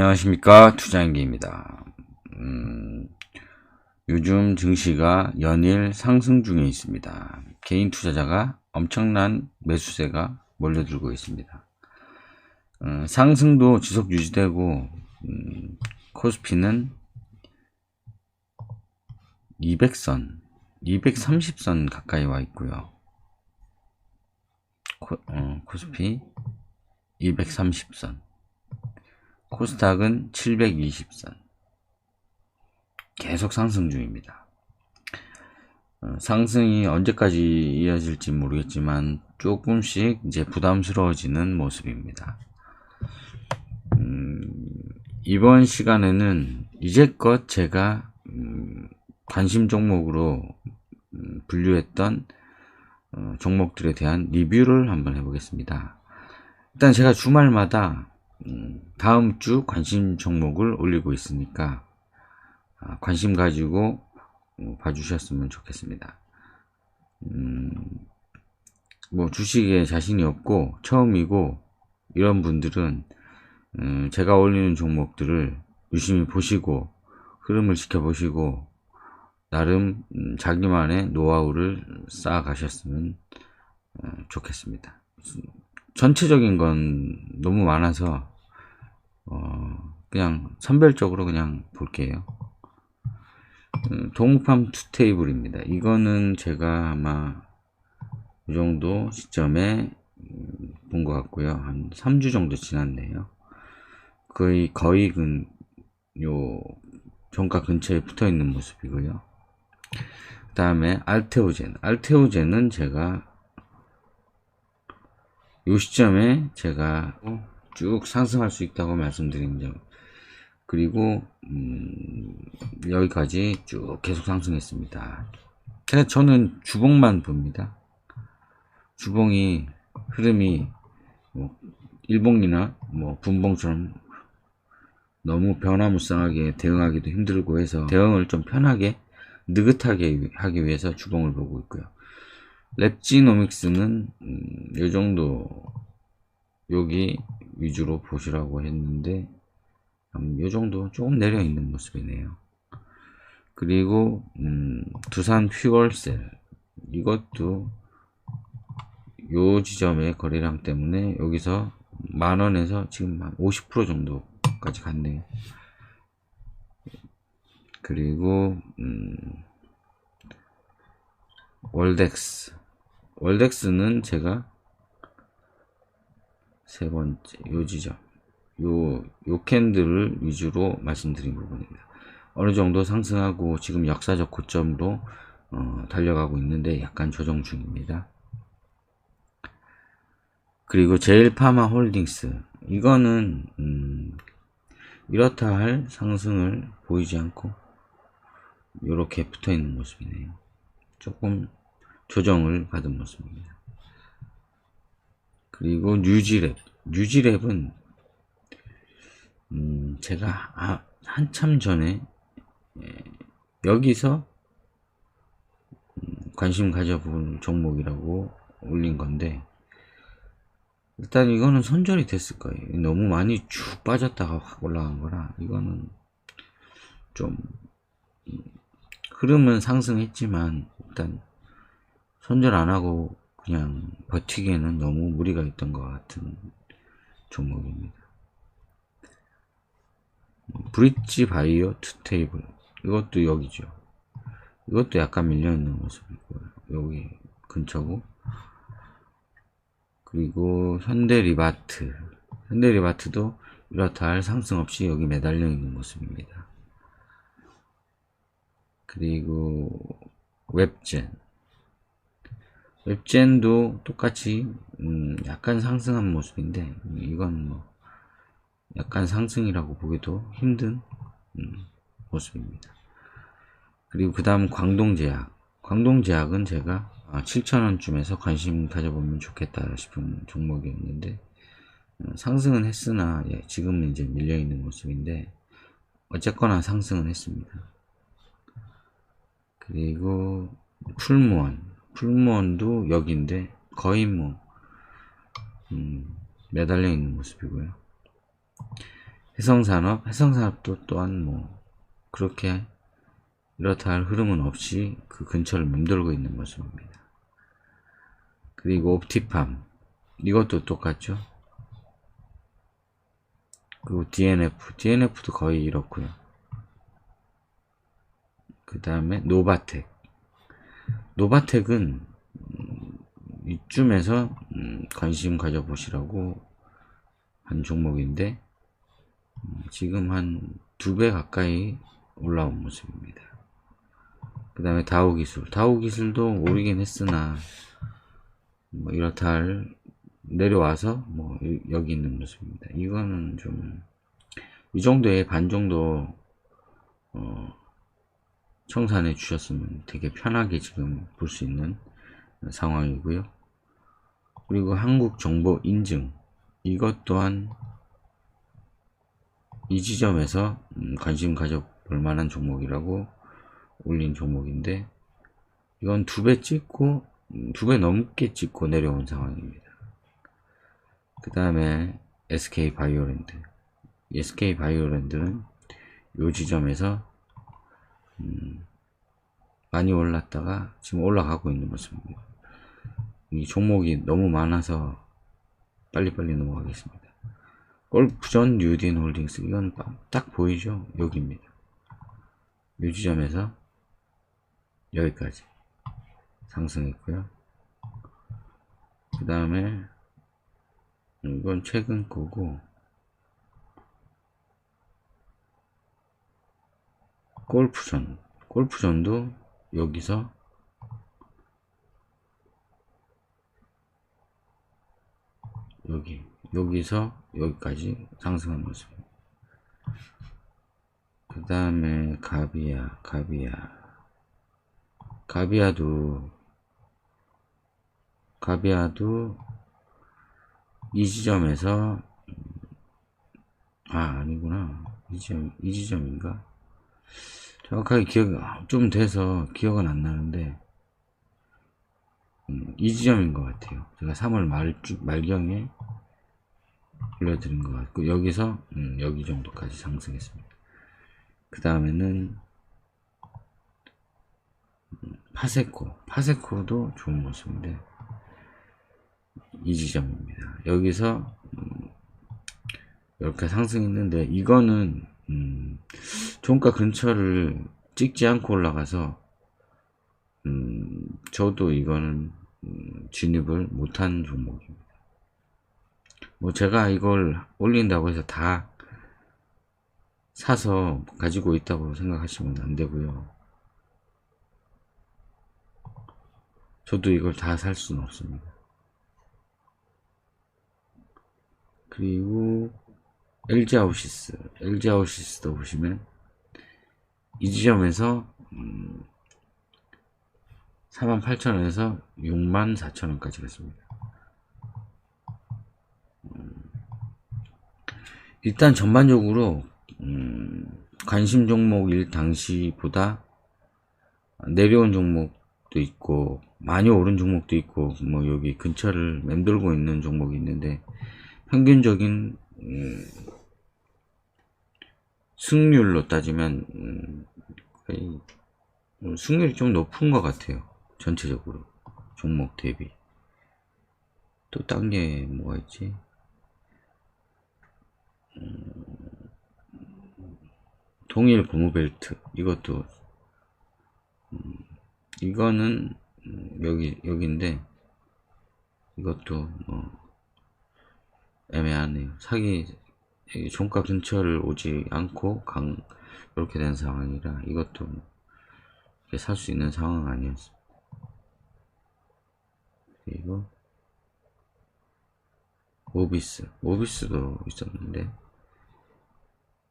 안녕하십니까 투자인기입니다. 음, 요즘 증시가 연일 상승 중에 있습니다. 개인 투자자가 엄청난 매수세가 몰려들고 있습니다. 어, 상승도 지속 유지되고 음, 코스피는 200선, 230선 가까이 와 있고요. 코, 어, 코스피 230선. 코스닥은 720선. 계속 상승 중입니다. 어, 상승이 언제까지 이어질지 모르겠지만 조금씩 이제 부담스러워지는 모습입니다. 음, 이번 시간에는 이제껏 제가 음, 관심 종목으로 음, 분류했던 어, 종목들에 대한 리뷰를 한번 해보겠습니다. 일단 제가 주말마다 음, 다음 주 관심 종목을 올리고 있으니까 아, 관심 가지고 어, 봐주셨으면 좋겠습니다. 음, 뭐 주식에 자신이 없고 처음이고 이런 분들은 음, 제가 올리는 종목들을 유심히 보시고 흐름을 지켜보시고 나름 음, 자기만의 노하우를 쌓아 가셨으면 어, 좋겠습니다. 전체적인 건 너무 많아서 어, 그냥 선별적으로 그냥 볼게요. 음, 동판 투 테이블입니다. 이거는 제가 아마 이 정도 시점에 음, 본것 같고요. 한 3주 정도 지났네요. 거의, 거의 근, 요, 종가 근처에 붙어 있는 모습이고요. 그 다음에 알테오젠. 알테오젠은 제가 요 시점에 제가 쭉 상승할 수 있다고 말씀드린 점 그리고 음, 여기까지 쭉 계속 상승했습니다. 그냥 저는 주봉만 봅니다. 주봉이 흐름이 뭐 일봉이나 뭐 분봉처럼 너무 변화무쌍하게 대응하기도 힘들고 해서 대응을 좀 편하게 느긋하게 하기 위해서 주봉을 보고 있고요. 랩지노믹스는 음, 이 정도 여기 위주로 보시라고 했는데 음, 이 정도 조금 내려 있는 모습이네요. 그리고 음, 두산 퓨얼셀 이것도 요 지점의 거래량 때문에 여기서 만원에서 지금 한 50% 정도까지 갔네요. 그리고 음, 월덱스 월덱스는 제가 세 번째 요 지점 요, 요 캔들을 위주로 말씀드린 부분입니다. 어느 정도 상승하고 지금 역사적 고점으로 어, 달려가고 있는데 약간 조정 중입니다. 그리고 제일파마 홀딩스 이거는 음, 이렇다 할 상승을 보이지 않고 이렇게 붙어 있는 모습이네요. 조금 조정을 받은 모습입니다. 그리고 뉴지랩. 뉴지랩은 음, 제가 아, 한참 전에 예, 여기서 음, 관심 가져본 종목이라고 올린 건데 일단 이거는 손절이 됐을 거예요. 너무 많이 쭉 빠졌다가 확 올라간 거라 이거는 좀 음, 흐름은 상승했지만 일단 손절 안 하고 그냥 버티기에는 너무 무리가 있던 것 같은 종목입니다. 브릿지 바이오 투 테이블 이것도 여기죠. 이것도 약간 밀려 있는 모습이고요. 여기 근처고 그리고 현대리바트 현대리바트도 이렇다 할 상승 없이 여기 매달려 있는 모습입니다. 그리고 웹젠 웹젠도 똑같이 음 약간 상승한 모습인데 이건 뭐 약간 상승이라고 보기도 힘든 음 모습입니다. 그리고 그 다음 광동제약 광동제약은 제가 7천원쯤에서 아, 관심 가져보면 좋겠다 싶은 종목이었는데 어, 상승은 했으나 예, 지금은 이제 밀려있는 모습인데 어쨌거나 상승은 했습니다. 그리고 풀무원 풀무원도 여기인데 거의 뭐 음, 매달려 있는 모습이고요. 해성산업, 해성산업도 또한 뭐 그렇게 이렇다 할 흐름은 없이 그 근처를 맴돌고 있는 모습입니다. 그리고 옵티팜 이것도 똑같죠. 그리고 DNF, DNF도 거의 이렇고요. 그 다음에 노바텍. 노바텍은 음, 이쯤에서 음, 관심 가져보시라고 한 종목인데 음, 지금 한 두 배 가까이 올라온 모습입니다. 그 다음에 다우 기술. 다우 기술도 오르긴 했으나 뭐 이렇다 할 내려와서 뭐 이- 여기 있는 모습입니다. 이거는 좀 이 정도의 반 정도 어, 청산해 주셨으면 되게 편하게 지금 볼 수 있는 상황이고요. 그리고 한국 정보 인증 이것 또한 이 지점에서 음, 관심 가져볼 만한 종목이라고 올린 종목인데 이건 두 배 찍고 두 배 넘게 찍고 내려온 상황입니다. 그 다음에 SK 바이오랜드 SK 바이오랜드는 이 지점에서 음, 많이 올랐다가 지금 올라가고 있는 모습입니다. 이 종목이 너무 많아서 빨리빨리 넘어가겠습니다. 골프전 뉴딘 홀딩스 이건 딱- 딱 보이죠? 여기입니다. 이 지점에서 여기까지 상승했고요. 그 다음에 이건 최근 거고 골프전. 골프전도 여기서 여기 여기서 여기까지 상승한 모습입니다. 그 다음에 가비아 가비아. 가비아도 가비아도 이 지점에서 음, 아 아니구나. 이 지점 이 지점인가 정확하게 기억 좀 돼서 기억은 안 나는데 음, 이 지점인 것 같아요. 제가 3월 말 말경에 올려드린 것 같고 여기서 음, 여기 정도까지 상승했습니다. 그 다음에는 음, 파세코 파세코도 좋은 모습인데 이 지점입니다. 여기서 음, 이렇게 상승했는데 이거는 음, 종가 근처를 찍지 않고 올라가서 음, 저도 이거는 음, 진입을 못한 종목입니다. 뭐 제가 이걸 올린다고 해서 다 사서 가지고 있다고 생각하시면 안 되고요. 저도 이걸 다 살 수는 없습니다. 그리고 LG 아우시스, LG 아우시스도 보시면 이 지점에서 음, 48,000원에서 64,000원까지 갔습니다. 음, 일단 전반적으로 음, 관심 종목일 당시보다 내려온 종목도 있고 많이 오른 종목도 있고 뭐 여기 근처를 맴돌고 있는 종목이 있는데 평균적인 음, 승률로 따지면 음, 음, 승률이 좀 높은 것 같아요. 전체적으로 종목 대비. 또 딴 게 뭐가 있지? 음, 동일 고무벨트 이것도 음, 이거는 음, 여기 여기인데 이것도 뭐 애매하네요. 사기 이 종가 근처를 오지 않고 강 이렇게 된 상황이라 이것도 살 수 있는 상황 아니었습니다. 그리고 모비스 모비스도 있었는데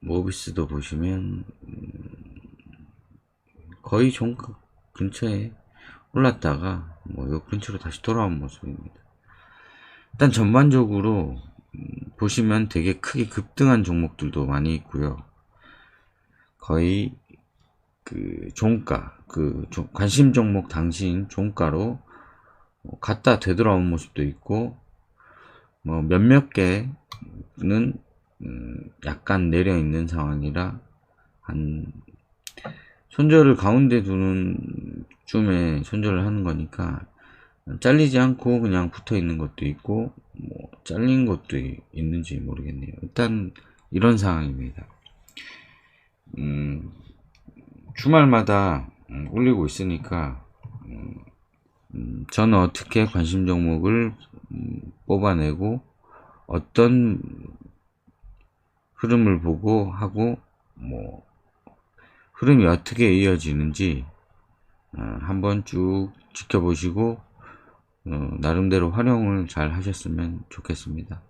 모비스도 보시면 음, 거의 종가 근처에 올랐다가 뭐 요 근처로 다시 돌아온 모습입니다. 일단 전반적으로 음, 보시면 되게 크게 급등한 종목들도 많이 있고요. 거의 그 종가 그 종- 관심 종목 당시인 종가로 뭐 갖다 되돌아온 모습도 있고 뭐 몇몇 개는 음, 약간 내려 있는 상황이라 한 손절을 가운데 두는 쯤에 손절을 하는 거니까 잘리지 않고 그냥 붙어 있는 것도 있고 뭐 잘린 것도 이- 있는지 모르겠네요. 일단 이런 상황입니다. 음, 주말마다 음, 올리고 있으니까 음, 저는 어떻게 관심 종목을 음, 뽑아내고 어떤 흐름을 보고 하고 뭐 흐름이 어떻게 이어지는지 어, 한번 쭉 지켜보시고 어, 나름대로 활용을 잘 하셨으면 좋겠습니다.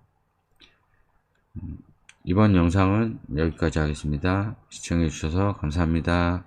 음, 이번 영상은 여기까지 하겠습니다. 시청해 주셔서 감사합니다.